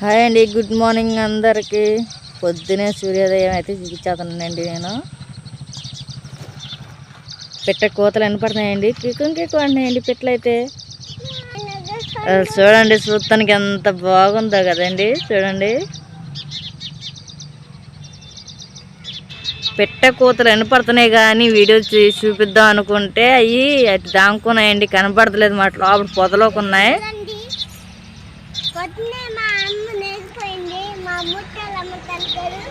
Hi అండి good morning అందరికి. పొద్దునే సూర్యోదయం అయితే చూపించేస్తున్నానండి నేను. పెట్ట కోతలు వినపడుతున్నాయండి. కికం కికం అంటున్నాయండి పెట్టలు అయితే చూడండి చూస్తానికి ఎంత బాగుందో కదండి చూడండి. పెట్ట కూతలు వినపడుతున్నాయి కానీ వీడియో చూ- చూపిద్దాం అనుకుంటే అవి అటు దాముకున్నాయండి కనపడతలేదు మాట లోపల పొదలోకి ఉన్నాయి పొద్దునే మా అమ్మ నేర్చుకోయింది మా ముట్టలు అమ్మ తల్లిగారు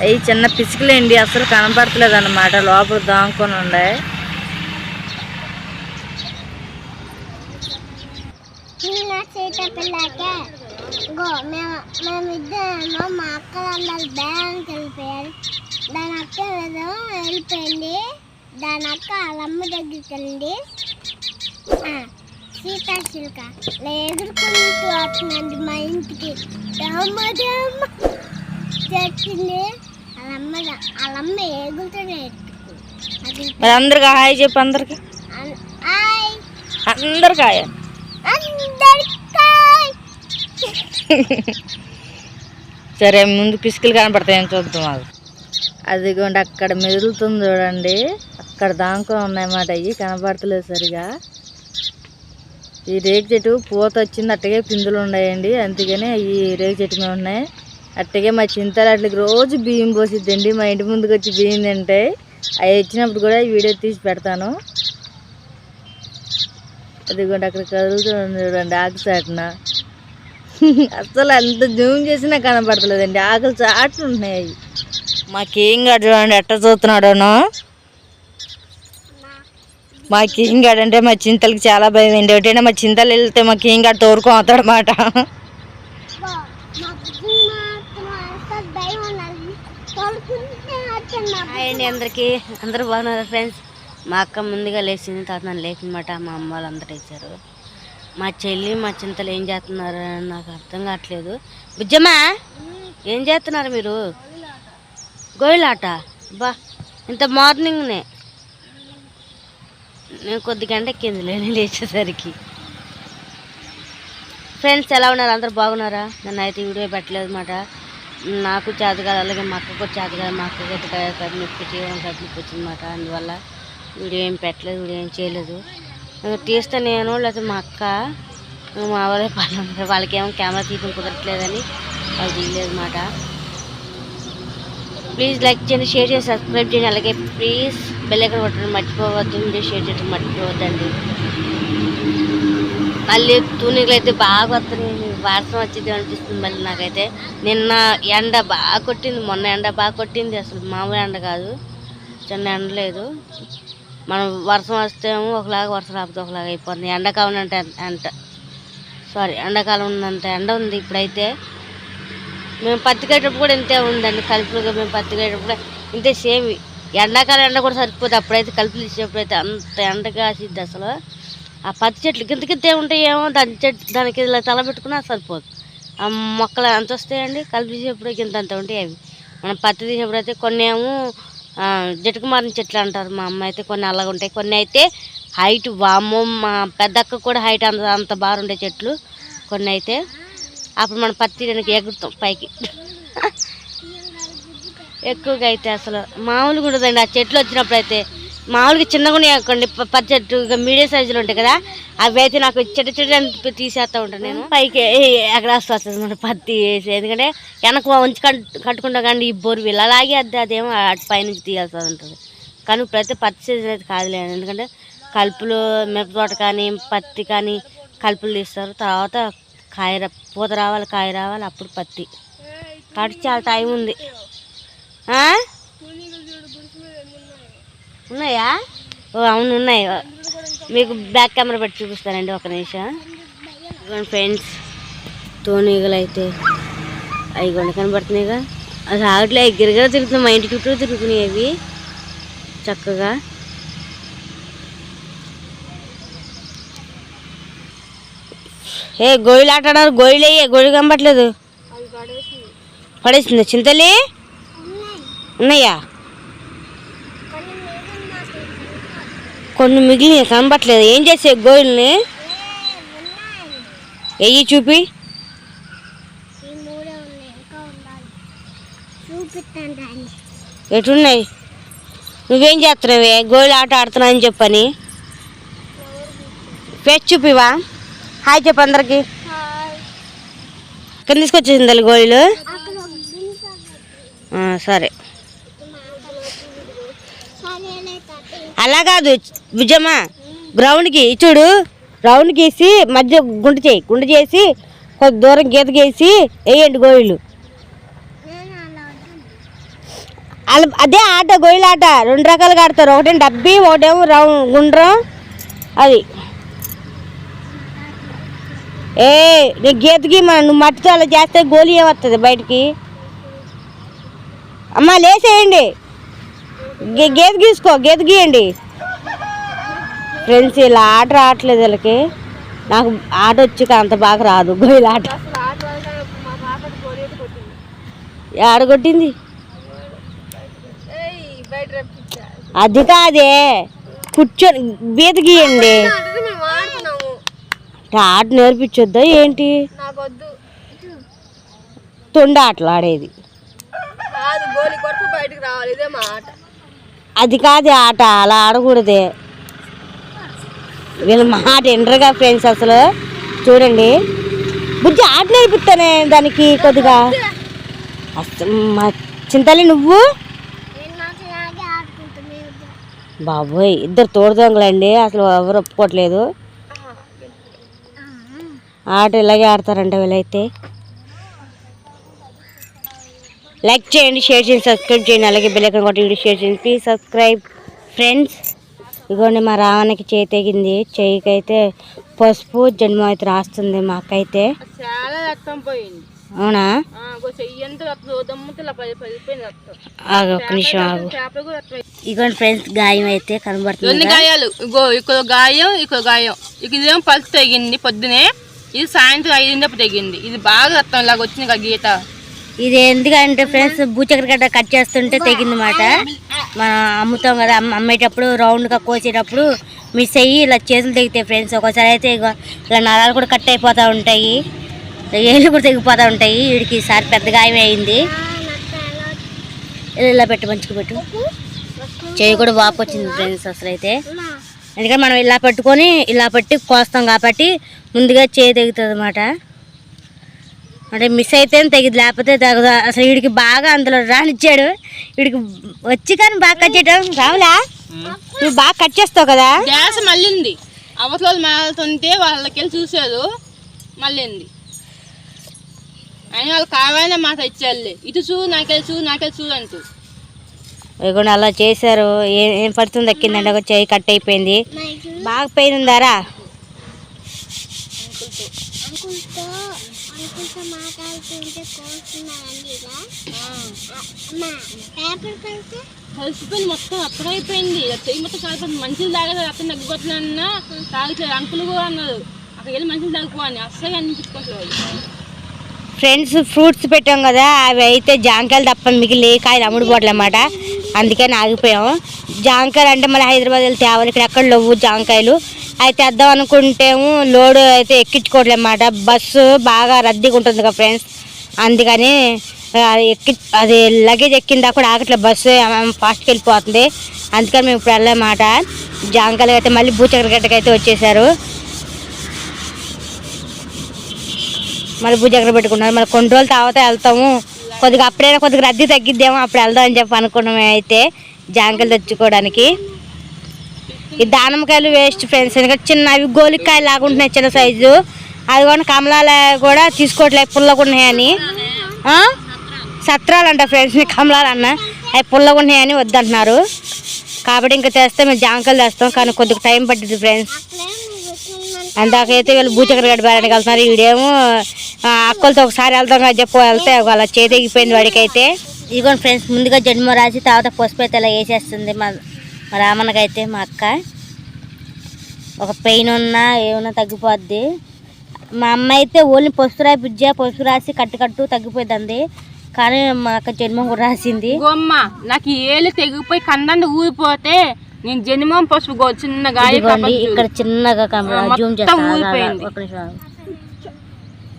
అవి చిన్న పిసుకులేండి అసలు కనపడతలేదు అనమాట లోపల దాముకొని ఉండే. నిన్న సీతపిల్లక గో మేము మేమిద్దరేమో మా అక్క అక్కలందరూ బ్యాంక్ వెళ్ళిపోయారు. దాని అక్క ఏదో వెళ్ళిపోయింది. దాని అక్క వాళ్ళ అమ్మ దగ్గరికి వెళ్ళింది. ఆ, సీతా చిలుక ఇలా ఎగురుకుంటూ వస్తుందండి మా ఇంటికి. దమ్మ మరి అందరికి హాయ్ చెప్పు అందరికి. అందరికి హాయ్. సరే ముందు పిసుకులు కనపడతాయని చూద్దాం అది అదిగోండి అక్కడ మెదులుతుంది చూడండి. అక్కడ దాంకొని ఉన్నాయన్నమాట. అవి కనపడతలేదు సరిగా. ఈ రేగు చెట్టు పూత వచ్చింది అట్టగే పిందులు ఉన్నాయండి. అందుకని ఈ రేగు చెట్టు మీద ఉన్నాయి. అట్టగే మా చింతలు అట్లకి రోజు బియ్యం పోసిద్దండి. మా ఇంటి ముందుకు వచ్చి బియ్యం తింటాయి అవి వచ్చినప్పుడు కూడా ఈ వీడియో తీసి పెడతాను. అదిగోండి అక్కడ కదులుతుంది చూడండి ఆకు చాటున అసలు ఎంత జూమ్ చేసినా కనపడతలేదండి ఆకులు చాట్లు ఉన్నాయి. మాకేం కాదు చూడండి ఎట్ట చూస్తున్నాడోనో. మా కింగ్ గాడు అంటే మా చింతలకి చాలా భయం అండి ఒకటైనా మా చింతలు వెళ్తే మా ఏం కాడ తోరుకో అవుతాడు మాట హాయ్ అండి అందరికీ. అందరూ బాగున్నారు ఫ్రెండ్స్? మా అక్క ముందుగా లేచింది తర్వాత నన్ను లేకనమాట మా అమ్మ వాళ్ళందరూ ఇచ్చారు మా చెల్లి మా చింతలు ఏం చేస్తున్నారు అని నాకు అర్థం కావట్లేదు. బుజ్జమ్మా ఏం చేస్తున్నారు మీరు? గోయిలాట? బా ఇంత మార్నింగ్నే నేను కొద్ది గంట కింద లేని లేచేసరికి. ఫ్రెండ్స్ ఎలా ఉన్నారు? అందరు బాగున్నారా? నన్ను అయితే వీడియో పెట్టలేదు అనమాట నాకు చేత కాదు అలాగే మా అక్కకు కూడా చేత కాదు మా అక్కకి అయితే కడుపు నొప్పి తీవ్రం కడుపు నొప్పి వచ్చిందన్నమాట అందువల్ల వీడియో ఏం పెట్టలేదు వీడియో ఏం చేయలేదు. తీస్తే నేను లేకపోతే మా అక్క మా వాళ్ళే పని వాళ్ళకేమో కెమెరా తీయడం కుదరట్లేదని వాళ్ళు తీయలేదు అనమాట ప్లీజ్ లైక్ చేయండి షేర్ చేసి సబ్స్క్రైబ్ చేయండి. అలాగే ప్లీజ్ బెల్ ఐకాన్ కొట్టడం మర్చిపోవద్దు వీడియో షేర్ చేయడం మర్చిపోవద్దండి. మళ్ళీ తూనీలు అయితే బాగా వస్తున్నాయి వర్షం వచ్చింది అనిపిస్తుంది మళ్ళీ నాకైతే. నిన్న ఎండ బాగా కొట్టింది మొన్న ఎండ బాగా కొట్టింది అసలు మామూలు ఎండ కాదు. చిన్న ఎండ లేదు. మనం వర్షం వస్తేమో ఒకలాగా వర్షం రాకపోతే ఒకలాగా అయిపోతుంది. ఎండాకాలం అంటే ఎంట సారీ ఎండాకాలం ఉన్నంత ఎండ ఉంది ఇప్పుడైతే. మేము పత్తికేటప్పుడు కూడా ఇంతే ఉందండి కలుపులుగా మేము పత్తికేటప్పుడు ఇంతే సేమ్. ఎండాకాలం ఎండ కూడా సరిపోతుంది అప్పుడైతే కలుపులు ఇచ్చేటప్పుడు అయితే అంత ఎండ కాసిద్ది అసలు. ఆ పత్తి చెట్లు గింత గింతే ఉంటాయేమో దాని చెట్టు దానికి ఇలా తల పెట్టుకున్నా సరిపోదు. ఆ మొక్కలు ఎంత వస్తాయండి? కలిపి తీసేప్పుడు గింత అంత ఉంటాయి అవి. మనం పత్తి తీసేప్పుడు అయితే కొన్ని ఏమో ఆ, జటుకు మారిన చెట్లు అంటారు. మా అమ్మ అయితే కొన్ని అలాగ ఉంటాయి. కొన్ని అయితే హైట్ వామో మా పెద్దక్క కూడా హైట్ అంత అంత బాగా ఉండే చెట్లు. కొన్ని అయితే అప్పుడు మనం పత్తి తీయడానికి ఎగురుతాం పైకి. ఎక్కువగా అయితే అసలు మామూలుగా ఉండదండి. ఆ చెట్లు వచ్చినప్పుడు అయితే మామూలుగా చిన్నగా ఉన్నాయి పత్తి చెట్టు మీడియం సైజులు ఉంటాయి కదా అవి అయితే నాకు చెట్టు చెట్టు తీసేస్తూ తీసేస్తా ఉంటాను నేను. పైకి ఎక్కడ వస్తుంది మన పత్తి వేసి? ఎందుకంటే వెనక ఉంచి కట్టుకుంటా కానీ ఈ బొరువిల్ అలాగే అది అదేమో అటు పైనుంచి తీయాల్సి ఉంటుంది కానీ ప్రతి పత్తి సీజన్ అయితే కాదులే. ఎందుకంటే కలుపులు మిరప తోట కానీ పత్తి కానీ కలుపులు తీస్తారు. తర్వాత కాయ పూత రావాలి కాయ రావాలి అప్పుడు పత్తి. కాబట్టి చాలా టైం ఉంది. ఆ? ఉన్నాయా? ఓ అవును ఉన్నాయి. మీకు బ్యాక్ కెమెరా పెట్టి చూపిస్తానండి ఒక నిమిషం. ఫ్రెండ్స్ తోనీగలు అయితే అవి కొండ కనబడుతున్నాయిగా. అది ఆగట్లే అవి తిరుగుతున్నాయి మా ఇంటి చుట్టూ తిరుగుతున్నాయి అవి. చక్కగా. ఏ గోయిలు ఆట గోయిలు అయ్యే గోయిలు కనబట్లేదు పడేసిందా. చింతలి ఉన్నాయా? కొన్ని మిగిలిన కనబట్లేదు ఏం చేసే గోయిల్ని ఎయ్యి చూపి. ఎటున్నాయి? నువ్వేం చేస్తున్నావే? గోళీ ఆట ఆడుతున్నా అని చెప్పని. ఫేస్ చూపివా. హాయ్ చెప్పు అందరికి. కింద తీసుకొచ్చేసింది గోళీలు సరే. అలా కాదు విజయమా గ్రౌండ్కి చూడు రౌండ్ గీసి మధ్య గుండు చేయి గుండు చేసి కొద్ది దూరం గీత గీసి వేయండి గోయిలు. అలా అదే ఆట గోళీల ఆట రెండు రకాలుగా ఆడతారు. ఒకటేమో డబ్బి ఒకటేమో రౌండ్ గుండ్రం అది. ఏ నీ గీతకి మన నువ్వు మట్టితో అలా చేస్తే గోళీ ఏమొస్తుంది బయటికి? అమ్మ లేసేయండి. గే- గీసుకో గేదె గీయండి. ఫ్రెండ్స్ ఇలా ఆట రావట్లేదు వీళ్ళకి. నాకు ఆట వచ్చి అంత బాగా రాదు. గోళీల ఆట. ఆడగొట్టింది అది కాదే. కూర్చొని గీత గీయండి. ఆట నేర్పించొద్దా ఏంటి? తొండ ఆటలు ఆడేది. అది కాదు ఆట అలా ఆడకూడదే. వీళ్ళు మాట ఎండరుగా ఫ్రెండ్స్ అసలు. చూడండి. బుజ్జి ఆట నేర్పిస్తానే దానికి కొద్దిగా. అసలు మా చింతలి నువ్వు? బాబోయ్ ఇద్దరు తోడు దొంగలండి అసలు ఎవరు ఒప్పుకోవట్లేదు. ఆట ఇలాగే ఆడతారంట వీళ్ళైతే. లైక్ చేయండి షేర్ చేయండి సబ్స్క్రైబ్ చేయండి అలాగే బెల్ ఐకాన్ కొట్టి షేర్ చేయండి. ప్లీజ్ సబ్స్క్రైబ్ ఫ్రెండ్స్ ఇదిగోండి మా రావణకి చేయి తెగింది. చేయికి అయితే పసుపు జన్మ అయితే రాస్తుంది మాకైతే. చాలా రక్తం పోయింది. అవునా? ఆగు ఒక్క నిమిషం ఆగు. ఇదిగోండి ఫ్రెండ్స్ గాయం అయితే కనబడుతుంది గాయాలు. ఇగో ఇక్కడ గాయం ఇక్కడ గాయం. ఇక ఇదేం పల్స్ తెగింది పొద్దునే. ఇది సాయంత్రం ఐదింటప్పుడు తెగింది. ఇది బాగా రక్తం ఇలాగ వచ్చింది గీత. ఇది ఎందుకంటే ఫ్రెండ్స్ భూచక్ర గడ్డ కట్ చేస్తుంటే తెగిందన్నమాట. మనం అమ్ముతాం కదా అమ్మేటప్పుడు రౌండ్గా కోసేటప్పుడు మిస్ అయ్యి ఇలా చేతులు తెగితాయి ఫ్రెండ్స్. ఒకసారి అయితే ఇలా నరాలు కూడా కట్ అయిపోతూ ఉంటాయి. ఏళ్ళు కూడా తెగిపోతూ ఉంటాయి. వీడికి ఈసారి పెద్ద గాయం అయింది. ఇలా పెట్టు మంచిగా పెట్టు. చెయ్యి కూడా వాపు వచ్చింది ఫ్రెండ్స్ అసలు అయితే. ఎందుకంటే మనం ఇలా పట్టుకొని ఇలా పట్టి కోస్తాం కాబట్టి ముందుగా చేయి తెగుతుంది అనమాట అంటే మిస్ అయితే తెగిది లేకపోతే తగదు. అసలు వీడికి బాగా అందులో రానిచ్చాడు. వీడికి వచ్చి కానీ బాగా కట్ చేయడం రావులా? నువ్వు బాగా కట్ చేస్తావు కదా? గ్యాస్ మళ్ళీంది. అవతల మారుతుంటే వాళ్ళకి వెళ్ళి చూశారు. మళ్ళీంది. అయినా వాళ్ళు కావాలనే మాట ఇచ్చేయాలి ఇటు చూ నాకెళ్ళి చూ నాకెళ్ళి చూ అంటూ. ఇదిగోండి అలా చేశారు. ఏం ఏం పడుతుంది దక్కిందండి ఒక చేయి కట్ అయిపోయింది. బాగా పెయిన్ ఉందారా? అంకుల్తో మాట్లాడుతుంటే కోస్తున్నానండి ఇలా అమ్మా పేపర్ కలిసి కలిసిపోయింది మొత్తం అప్పుడు అయిపోయింది చెయ్యి మొత్తం కాలిపోయింది మంచిలు తాగదు అతను తగ్గిపోతున్నా తాగుతారు అంకులు కూడా అన్నారు. అక్కడ వెళ్ళి మంచిలు తాగిపోని అస్సలు అనిపించుకోవట్లేదు ఫ్రెండ్స్ ఫ్రూట్స్ పెట్టాం కదా అవి అయితే జాంకాయలు తప్ప మిగిలి కాయలు అమ్ముడుపోవట్లే అన్నమాట అందుకని ఆగిపోయాం. జాంకాయలు అంటే మళ్ళీ హైదరాబాద్ వెళ్ళి తేవాలి ఇక్కడ ఎక్కడ లేవు జాంకాయలు. అయితే తెద్దాం అనుకుంటేము లోడ్ అయితే ఎక్కించుకోవట్లేమాట బస్సు బాగా రద్దీగా ఉంటుంది కదా ఫ్రెండ్స్. అందుకని ఎక్కి అది లగేజ్ ఎక్కిందా కూడా ఆగట్లే బస్సు ఫాస్ట్కి వెళ్ళిపోతుంది. అందుకని మేము ఇప్పుడు వెళ్ళమాట. జాంకాలు అయితే మళ్ళీ భూచక్రగడ్డకి అయితే వచ్చేసారు. మళ్ళీ భూచక్ర పెట్టుకున్నారు. మళ్ళీ కొన్ని రోజులు తర్వాత వెళ్తాము. కొద్దిగా అప్పుడైనా కొద్దిగా రద్దీ తగ్గిద్దేమో అప్పుడు వెళ్దామని చెప్పి అనుకున్నాం అయితే జాంకాయలు తెచ్చుకోవడానికి. ఈ దానిమ్మకాయలు వేస్ట్ ఫ్రెండ్స్ ఎందుకంటే చిన్న అవి గోలికాయలు లాగా ఉంటున్నాయి చిన్న సైజు అది కూడా కమలాలు కూడా తీసుకోవట్లేదు. పుల్లగా ఉన్నాయని. సత్రాలంట ఫ్రెండ్స్ కమలాలు అన్న అవి పుల్లగా ఉన్నాయని వద్దంటున్నారు. కాబట్టి ఇంకా తెస్తే మేము జాంకాయలు తెస్తాం. కానీ కొద్దిగా టైం పట్టింది ఫ్రెండ్స్ అందాకైతే వీళ్ళు భూచక్ర గడ్డ బేరానికి వెళ్తున్నారు. వీడేమో అక్కలతో ఒకసారి వెళ్తాం కదా చెప్పు వెళ్తే వాళ్ళ చేతికిపోయింది వాడికైతే. ఇదిగోండి ఫ్రెండ్స్ ముందుగా జన్మ రాసి తర్వాత పసుపు అయితే ఇలా వేసేస్తుంది మా మా రామన్నకైతే మా అక్క. ఒక పెయిన్ ఉన్నా ఏమన్నా తగ్గిపోద్ది. మా అమ్మ అయితే ఓన్లీ పసుపు రాయి బుజ్జ పసుపు రాసి కట్టు కట్టు తగ్గిపోతుంది కానీ మా అక్క జన్మం కూడా రాసింది. గోమ్మ నాకు ఏళ్ళు తెగిపోయి కందండి ఊరిపోతే నేను జన్మం పసుపు చిన్న గాయ ఇదిగోండి ఇక్కడ చిన్నగా జూమ్ చేస్తాను.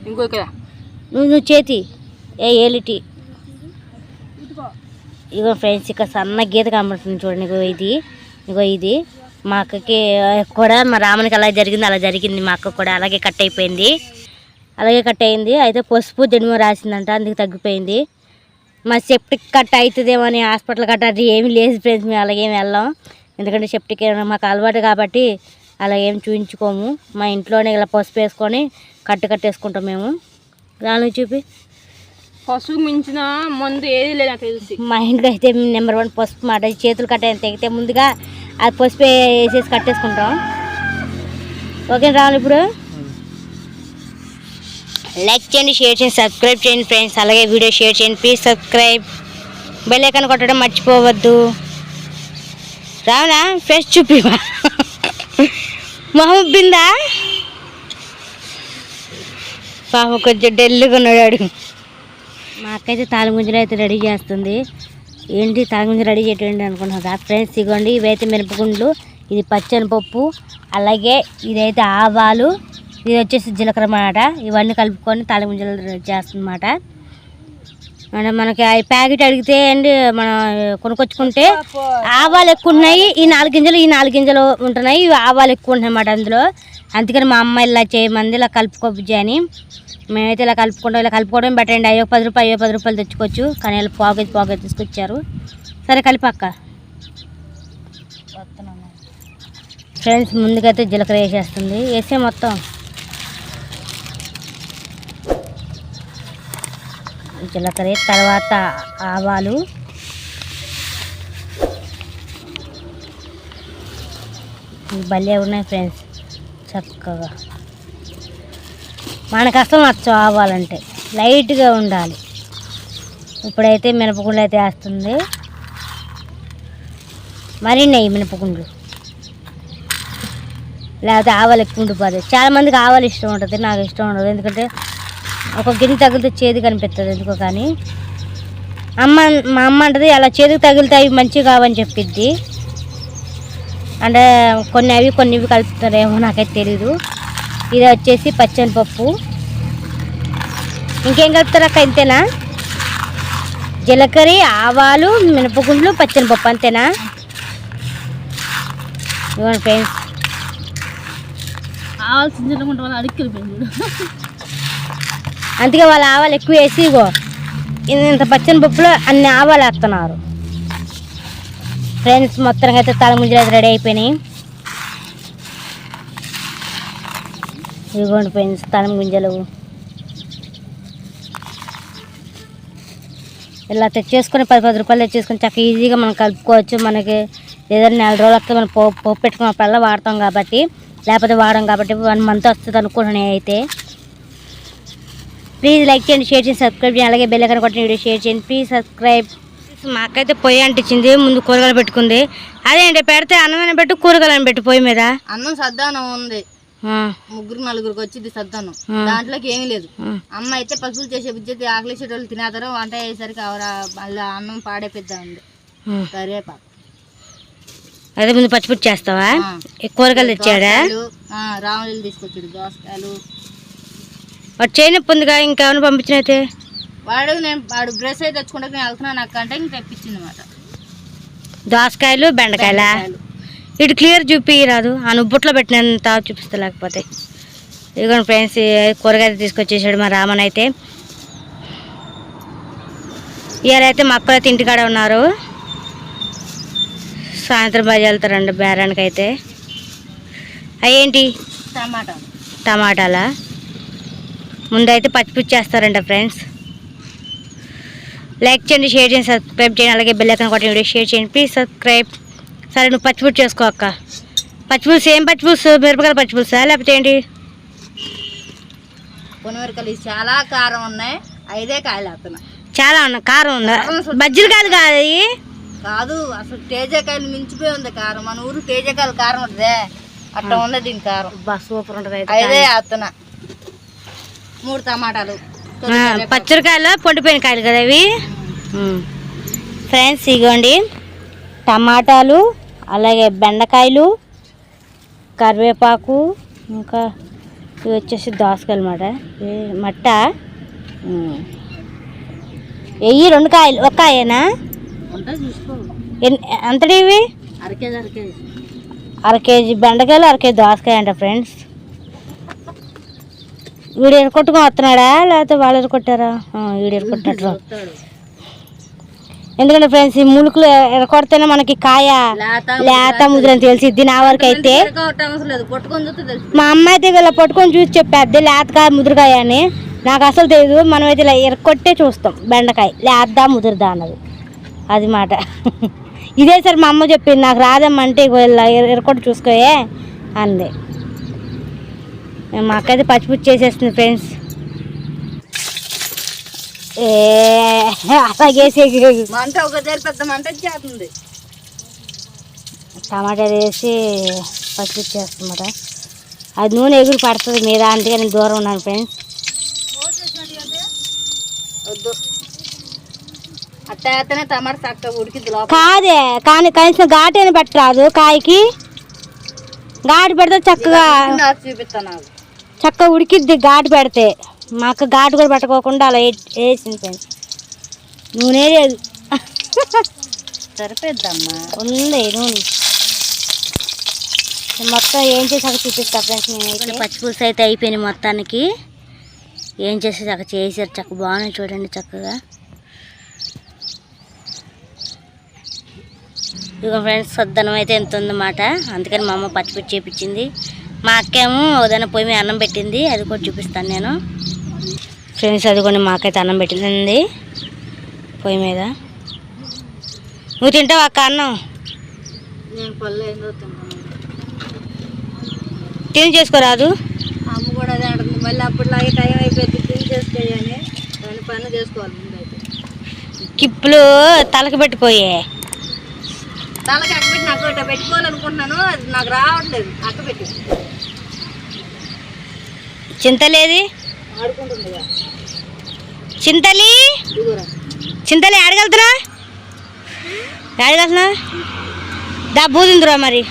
ఇంకో నువ్వు చేతి. ఏ ఏలిటి. ఇగో ఫ్రెండ్స్ ఇక సన్న గీత కనబడుతుంది చూడండి ఇగో ఇది. ఇగో ఇది. మా అక్కకి కూడా మా రామునికి అలా జరిగింది అలా జరిగింది మా అక్క కూడా. అలాగే కట్ అయిపోయింది. అలాగే కట్ అయింది. అయితే పసుపు జన్మ రాసిందంట అందుకు తగ్గిపోయింది. మా సెప్టిక్ కట్ అవుతుందేమో అని హాస్పిటల్ కట్ట అది ఏమీ లేదు ఫ్రెండ్స్ మేము అలాగేం వెళ్ళాం. ఎందుకంటే సెప్టిక్ మాకు అలవాటు కాబట్టి అలా ఏం చూపించుకోము మా ఇంట్లోనే ఇలా పసుపు వేసుకొని కట్టు కట్టేసుకుంటాం మేము. రాను చూపి. పసుపు మించిన మందు ఏది లేదు నాకు తెలిసి. మా ఇంట్లో అయితే నెంబర్ వన్ పసుపు మాట చేతులు కట్టాయని తెగితే ముందుగా అది పసుపు వేసేసి కట్టేసుకుంటాం. ఓకే రావాలి ఇప్పుడు? లైక్ చేయండి షేర్ చేయండి సబ్స్క్రైబ్ చేయండి ఫ్రెండ్స్ అలాగే వీడియో షేర్ చేయండి. ప్లీజ్ సబ్స్క్రైబ్ బెల్ ఐకాన్ కొట్టడం మర్చిపోవద్దు. రావునా ఫ్రెష్ చూపి మొహం బిందా? పాప కొంచెం డెల్లుగా ఉన్నాడు మా అక్క అయితే తాళముంజలు అయితే రెడీ చేస్తుంది. ఏంటి తాళముంజలు రెడీ చేయటండి అనుకుంటున్నా ఫ్రెండ్స్ ఇగోండి ఇవైతే మిరపగుండ్లు ఇది పచ్చని పప్పు అలాగే ఇదైతే ఆవాలు ఇది వచ్చేసి జీలకర్ర అన్నమాట. ఇవన్నీ కలుపుకొని తాళముంజలు చేస్తుందన్నమాట. అంటే మనకి ఆ ప్యాకెట్ అడిగితే అండి మనం కొనుక్కొచ్చుకుంటే ఆవాలు ఎక్కువ ఉన్నాయి ఈ నాలుగు గింజలు ఈ నాలుగు గింజలు ఉంటున్నాయి ఆవాలు ఎక్కువ ఉంటున్నాయి అన్నమాట అందులో. అందుకని మా అమ్మ ఇలా చేయమంది ఇలా కలుపుకోబుజ్జి అని. మేమైతే ఇలా కలుపుకుంటాం ఇలా కలుపుకోవడం బెటర్ అండి. అయ్యో పది రూపాయలు అయ్యో పది రూపాయలు తెచ్చుకోవచ్చు. కానీ ఇలా పాకెట్ పాకెట్ తీసుకొచ్చారు. సరే కలిపక్క ఫ్రెండ్స్ ముందుకైతే జీలకర్ర వేసేస్తుంది. వేసే మొత్తం. జీలకర్ర తర్వాత ఆవాలు. భలే ఉన్నాయి ఫ్రెండ్స్ చక్కగా. మనకు అసలు నచ్చు ఆవాలంటే. లైట్గా ఉండాలి. ఇప్పుడైతే మినపగుండ్లు అయితే వేస్తుంది. మరీ నెయ్యి మినపగుండ్లు లేకపోతే ఆవాలు ఎక్కువ ఉండిపోతాయి. చాలామందికి ఆవాలు ఇష్టం ఉంటుంది నాకు ఇష్టం ఉండదు. ఎందుకంటే ఒక గిన్నె తగిలితే చేదు కనిపిస్తుంది ఎందుకో కానీ. అమ్మ మా అమ్మ అంటది అలా చేదుకు తగిలితే అవి మంచిగా కావని చెప్పిద్ది. అంటే కొన్ని అవి కొన్ని ఇవి కలుపుతారేమో నాకైతే తెలీదు. ఇది వచ్చేసి పచ్చని పప్పు ఇంకేం కలుపుతారు అక్క ఇంతేనా? జీలకర్ర ఆవాలు మినపగుండ్లు పచ్చని పప్పు అంతేనా? ఇవ్వండి ఫ్రెండ్స్. వాళ్ళు అందుకే వాళ్ళు ఆవాలు ఎక్కువ వేసి ఇగో ఇంత పచ్చని పప్పులో అన్ని ఆవాలు వేస్తున్నారు. ఫ్రెండ్స్ మొత్తం అయితే తలముంజలు అయితే రెడీ అయిపోయినాయి. ఇదిగోండి ఫ్రెండ్స్ గుంజలు ఇలా తెచ్చేసుకొని పది పది రూపాయలు తెచ్చేసుకొని చక్కగా ఈజీగా మనం కలుపుకోవచ్చు. మనకి ఏదైనా నెల రోజులు వస్తే మనం పోపు పోపు పెట్టుకున్నప్పుడల్లా వాడతాం కాబట్టి లేకపోతే వాడడం కాబట్టి వన్ మంత్ వస్తుంది అనుకుంటున్నాను అయితే ప్లీజ్ లైక్ చేయండి షేర్ చేయండి సబ్స్క్రైబ్ చేయండి. అలాగే బెల్ ఐకాన్ కొట్టిన వీడియో షేర్ చేయండి. Please subscribe. మా అక్క అయితే పొయ్యి అంటించింది ముందు కూరగాయలు పెట్టుకుంది. అదేంటి పెడితే అన్నమైన పెట్టు కూరగాయలను పెట్టు పొయ్యి మీద? అన్నం సద్దానం ఉంది. ముగ్గురు నలుగురికి వచ్చింది సద్దానం. దాంట్లోకి ఏమీ లేదు. అమ్మ అయితే పశువులు చేసే బుజ్జి ఆకలిసేటోళ్ళు తినేతారు వంట అయ్యేసరికి అవరా మళ్ళీ అన్నం పాడైపోద్దా ఉంది పాప అదే ముందు పచ్చిపుచ్చి చేస్తావా? కూరగాయలు తెచ్చాడా? రాములు తీసుకొచ్చాడు దోసకాయలు. వాడు చేయనొప్పి ఉందిగా ఇంకేమైనా పంపించినైతే? వాడు నేను వాడు బ్రష్ అయితే తెచ్చుకుంటే నేను వెళ్తున్నాను అక్క అంటే ఇంక తెప్పించింది అనమాట దోసకాయలు బెండకాయలా? ఇటు క్లియర్ చూపి రాదు ఆ నువ్వుట్లో పెట్టినంత చూపిస్తా లేకపోతే. ఇదిగోండి ఫ్రెండ్స్ కూరగాయలు తీసుకొచ్చేసాడు మా రామన్ అయితే. ఇవాళ అయితే మా అక్కలు అయితే ఇంటికాడ ఉన్నారు. సాయంత్రం బాగా వెళ్తారండి బేరానికి అయితే అయ్యేంటి? టమాటా టమాటాలా? ముందైతే పచ్చిపుచ్చి చేస్తారంట ఫ్రెండ్స్. లైక్ చేయండి షేర్ చేయండి సబ్స్క్రైబ్ చేయండి అలాగే బెల్ ఐకాన్ కొట్టండి వీడియో షేర్ చేయండి. ప్లీజ్ సబ్స్క్రైబ్ సరే నువ్వు పచ్చిపుచ్చి చేసుకో అక్క. పచ్చిపులుసు ఏం పచ్చిపులుసు మిరపకాయల పచ్చిపులుసా లేకపోతే ఏంటి? ఇవి చాలా కారం ఉన్నాయి. ఐదే కాయలు వేస్తున్నా. చాలా ఉన్నా కారం ఉందా? బజ్జీలు కాదు కాదు కాదు అసలు తేజకాయలు మించిపోయి ఉంది కారం. మన ఊరు తేజకాయలు కారం ఉంటుందే. అట్లా ఉంది దీని కారం. సూపర్ ఉంటుంది ఐదే వేస్తున్నా. మూడు టమాటాలు. పచ్చడికాయలు పొండిపోయిన కాయలు కదా అవి ఫ్రెండ్స్ ఇగోండి. టమాటాలు అలాగే బెండకాయలు కరివేపాకు ఇంకా ఇవి వచ్చేసి దోసకాయలు మాట మట్ట. వెయ్యి రెండు కాయలు ఒక కాయేనా? ఎంతటి ఇవి? అర కేజీ బెండకాయలు అర కేజీ దోసకాయ అంట ఫ్రెండ్స్. వీడు ఎరకొట్టుకొని వస్తున్నాడా లేకపోతే వాళ్ళు ఎరకొట్టారా వీడు ఎరకొట్టాడు వస్తాడు ఎందుకంటే ఫ్రెండ్స్ ఈ ములుకులు ఎరకొడితేనే మనకి కాయ లేత లేత ముద్రని తెలిసిద్ది నా వరకు అయితే మా అమ్మ అయితే ఇలా పట్టుకొని చూసి చెప్పేద్ది లేతకాయ ముదురుకాయ అని. నాకు అసలు తెలియదు మనం అయితే ఇలా ఎరకొట్టే చూస్తాం బెండకాయ. లేద్దా ముదురుదా అన్నది. అది మాట. ఇదే సార్ మా అమ్మ చెప్పింది నాకు రాదమ్మా అంటే ఇగో ఇలా ఎర- ఎరకొట్టి చూసుకోయే అంది. మా అక్క అయితే పచ్చిపుచ్చి చేసేస్తుంది ఫ్రెండ్స్. ఏ అలాగేసి మంట ఒక పెద్ద మంట చేస్తుంది టమాటా వేసి పచ్చిపుచ్చి చేస్తామట అది నూనె ఎగురు పడుతుంది మీద అందుకే నేను దూరం ఉన్నాను ఫ్రెండ్స్. వద్దు. టమాటా ఉడికిద్ది కాదే కానీ కనీసం ఘాటైన పెట్టరాదు కాయకి. ఘాటు పెడితే చక్కగా చూపిస్తాను చక్కగా ఉడికిద్ది ఘాటు పెడితే. మా అక్క ఘాటు కూడా పెట్టకోకుండా అలా వేసింది ఫ్రెండ్స్. నూనె లేదు. సరిపోద్దమ్మా ఉంది నూనె. మొత్తం ఏం చేసాక చూపిస్తా ఫ్రెండ్స్ నేనైతే. పచ్చిపులుసు అయితే అయిపోయినాయి మొత్తానికి. ఏం చేసేది అక్కడ చేసారు చక్క బాగున్నాయి చూడండి చక్కగా. ఇక ఫ్రెండ్స్ సద్దనం అయితే ఎంత ఉందన్నమాట. అందుకని మా అమ్మ పచ్చిపుచ్చి చేపించింది. మా అక్కేమో ఉదయం పొయ్యి మీద అన్నం పెట్టింది అది కూడా చూపిస్తాను నేను. ఫ్రెండ్స్ అది కూడా మా అక్కయితే అన్నం పెట్టింది పొయ్యి మీద. నువ్వు తింటావా అక్క అన్నం? తిని చేసుకోరాదు. అమ్మ కూడా అదే అంటుంది మళ్ళీ అప్పటిలాగే టైం అయిపోయింది తిని చేసుకోయని దాని పని చేసుకోవాలి ముందైతే. కిప్పులు తలకి పెట్టుకోయే. తలకి అక్క పెట్టి నాకు పెట్టుకోవాలనుకుంటున్నాను అది నాకు రావట్లేదు అక్క పెట్టి చింతలేది? చింతలి? చింతలి ఆడగలుగుతున్నా ఆడగలుగుతున్నా దా బూదిందిరా మరి.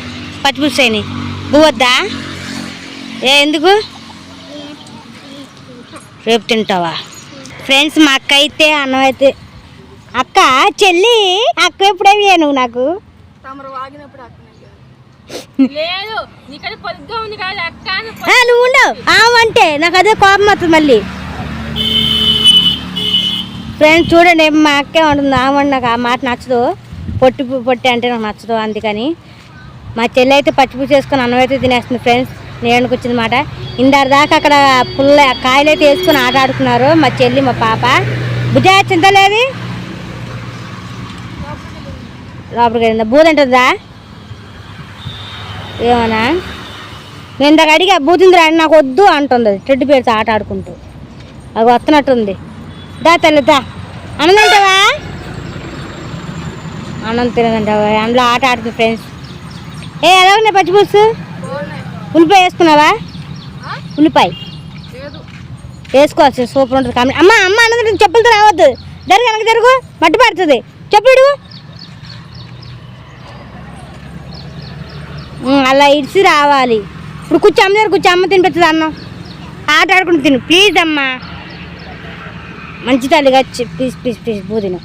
పచ్చిపులుసైని బువ్వద్దా ఏ ఎందుకు? రేపు తింటావా? ఫ్రెండ్స్ మా అక్క అయితే అన్నం అయితే. అక్క చెల్లి అక్క ఎప్పుడేవి నువ్వు నాకు తమరు వాగినప్పుడు అక్క ఆ, నువ్వు ఉండవు. ఆమంటే నాకు అదే కోపం వస్తుంది మళ్ళీ. ఫ్రెండ్స్ చూడండి మా అక్కే ఉంటుంది ఆమండి నాకు ఆ మాట నచ్చదు. పొట్టి పొట్టి అంటే నాకు నచ్చదు అందుకని. మా చెల్లి అయితే పచ్చిపు చేసుకుని అన్నం అయితే తినేస్తుంది ఫ్రెండ్స్. నేను వచ్చింది మాట. ఇందారు దాకా అక్కడ పుల్ల కాయలు అయితే వేసుకొని ఆట ఆడుకున్నారు మా చెల్లి మా పాప. బుజా చింతలేది? లోపలికి వెళ్ళిందా? బూదంటుందా ఏమన్నా నేను ఇందాక అడిగా బూతిందిరా అని నాకు వద్దు అంటుంది. అది టెడ్డి పేరుతో ఆట ఆడుకుంటూ. అది వస్తున్నట్టుంది. దా తల్లి దా. అన్నం తింటావా? అన్నం తినదంటావా? అందులో ఆట ఆడుతుంది ఫ్రెండ్స్. ఏ ఎలా ఉన్నాయి పచ్చి ఉల్లిపాయ వేసుకున్నావా? ఉల్లిపాయ. వేసుకోవచ్చు సూపర్ ఉంటుంది. కాబట్టి అమ్మ అమ్మ అన్నది చెప్పులతో రావద్దు. జరుగు వెనక జరుగు. మట్టి పడుతుంది చెప్పుడు అలా ఇడిసి రావాలి. ఇప్పుడు కూర్చో అమ్మ దగ్గర కూర్చో అమ్మ తినిపిస్తుంది అన్నం. ఆట ఆడుకుంటూ తిను. ప్లీజ్ అమ్మా. మంచి తల్లిగా ప్లీజ్ ప్లీజ్ ప్లీజ్ బూదిను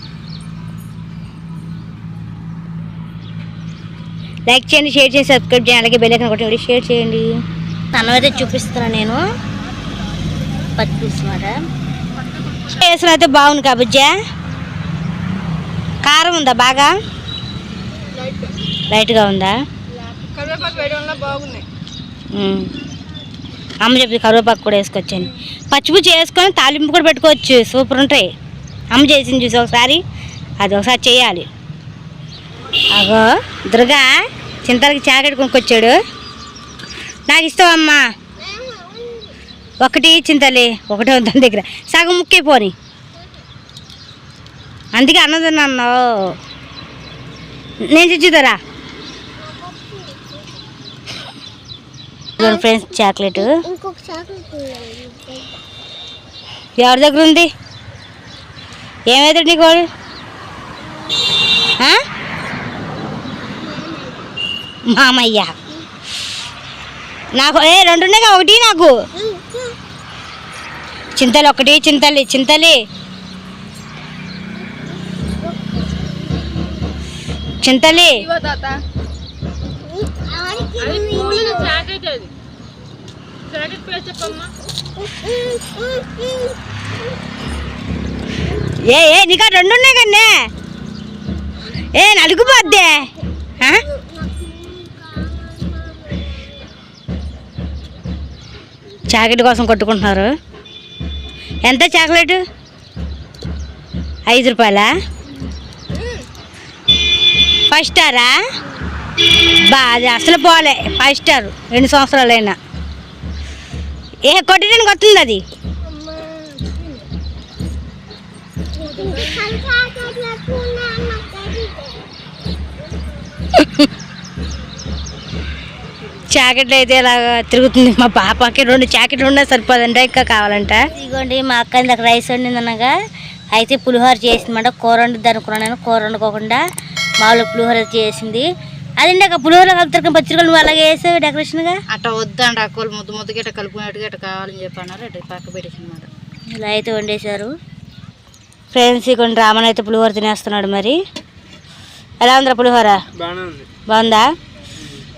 లైక్ చేయండి షేర్ చేయండి సబ్స్క్రైబ్ చేయండి అలాగే బెల్ ఐకాన్ కొట్టి షేర్ చేయండి. అన్నం అయితే చూపిస్తున్నాను నేను. పచ్చి పులుసు మాట. వేసిన అయితే బాగుంది కాబుజ్జా కారం ఉందా బాగా? లైట్గా ఉందా? కరివేపాకు బాగున్నాయి. అమ్మ చెప్పింది కరివేపాకు కూడా వేసుకొచ్చాను. పచ్చిపుచ్చి వేసుకొని తాలింపు కూడా పెట్టుకోవచ్చు. సూపర్ ఉంటాయి. అమ్మ చేసింది చూసి ఒకసారి. అది ఒకసారి చేయాలి. అగో దుర్గా చింతలకి చాకెట్ కొనుక్కొచ్చాడు. నాకు ఇష్టం అమ్మా? ఒకటి చింతలి ఒకటే ఉంది దాని దగ్గర. సగం ముక్కే పోని. అందుకే అన్నది నేను తెచ్చుదరా ఫ్రెండ్స్ చాక్లెట్. ఇంకొక చాక్లెట్ ఎవరి దగ్గర ఉంది? ఏమైతే నీకు వాడు? మామయ్య. నాకు ఏ రెండు ఉన్నాయి ఒకటి నాకు. చింతలు ఒకటి చింతలి చింతలి. చింతలి. ఏ ఏ నీకా రెండు ఉన్నాయి కన్నే? ఏ నలుగుపోద్దే చాకెట్ కోసం కొట్టుకుంటున్నారు. ఎంత చాక్లెట్? ఐదు రూపాయలా? ఫస్ట్ స్టారా? బా అది అసలు పోలే. ఫైవ్ స్టార్ రెండు సంవత్సరాలైనా. ఏ కొట్టడానికి వస్తుంది అది? జాకెట్లు అయితే ఇలా తిరుగుతుంది? మా పాపకి రెండు జాకెట్లు ఉన్నా సరిపోదంట ఇంకా కావాలంట. ఇదిగోండి మా అక్క ఇందాక రైస్ వండింది అనగా అయితే పులిహోర చేసిందన్నమాట కూర వండుద్ది అనుకున్నాను కూర వండుకోకుండా మామూలు పులిహోర చేసింది. అది ఇందాక పులిహోర కలుపుతారు పచ్చిరకలు నువ్వు అలాగే వేసావు డెకరేషన్గా? అట్ట వద్దండి అక్కలు ముద్దు ముద్దు గిట్ట కలుపుకున్నట్టుగా ఇట్ట కావాలని చెప్పి అన్నారు ఇట్ట పక్క పెట్టేసి అనమాట ఇలా అయితే వండేశారు. ఫ్రెండ్స్ ఇక్కడ రామన్ అయితే పులిహోర తినేస్తున్నాడు మరి. ఎలా ఉందిరా పులిహోర? బాగుందా?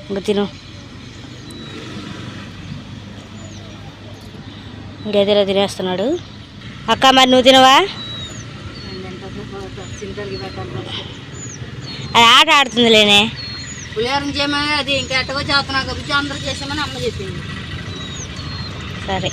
ఇంకా తిను. ఇంకైతే ఇలా తినేస్తున్నాడు. అక్క మరి నువ్వు తినవా? అది ఆట ఆడుతుంది లేనే పులిహోరం చేయమని అది ఇంకా ఎట్టగో చేస్తున్నాం కాబట్టి అందరూ చేసామని అమ్మ చెప్పింది. సరే.